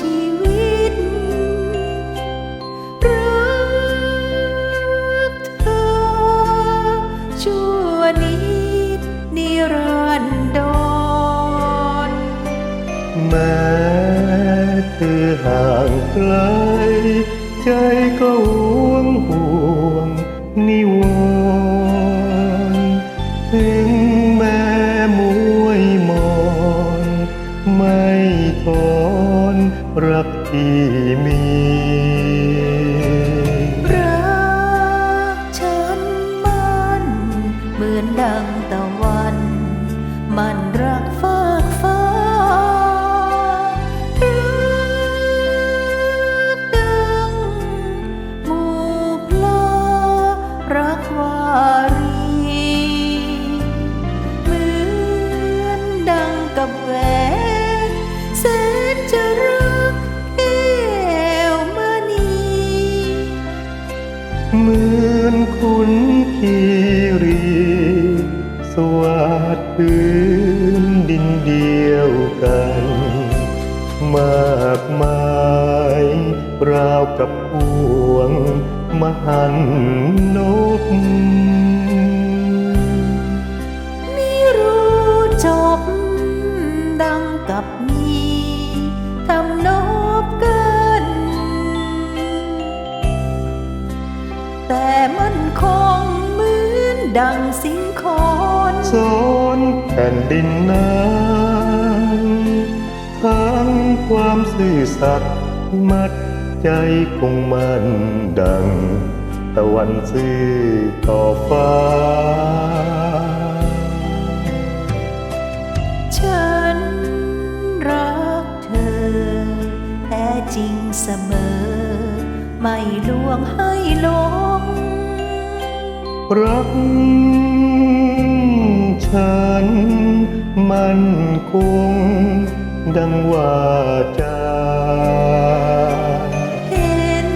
ชีวิต รักเธอ ชั่วนิดนิรันดรแม้เธอห่างไกล ใจก็ห่วงห่วงนิว รักที่มี เหมือนคุณคีรีสวัสดพื้นดินเดียวกัน มากมายราวกับพวงมหันนก ดังสิงคอนสอนแผ่นดินนั้นทั้งความซื่อสัตย์มัดใจคงมันดัง ตะวันซื่อต่อฟ้า ฉันรักเธอ แท้จริงเสมอ ไม่ลวงให้หลง รักฉันมันคงดังว่าจาเห็น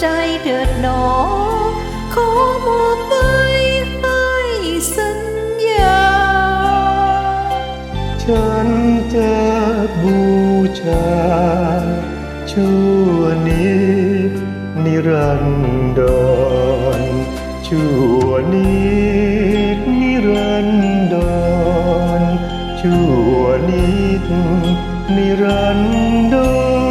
ใจเถิดหนอ ขอมอบไปให้สัญญา ฉันจะบูชา ชั่วนิดนิรันดร ชั่วนิดนิรันดรชั่วนิดนิรันดร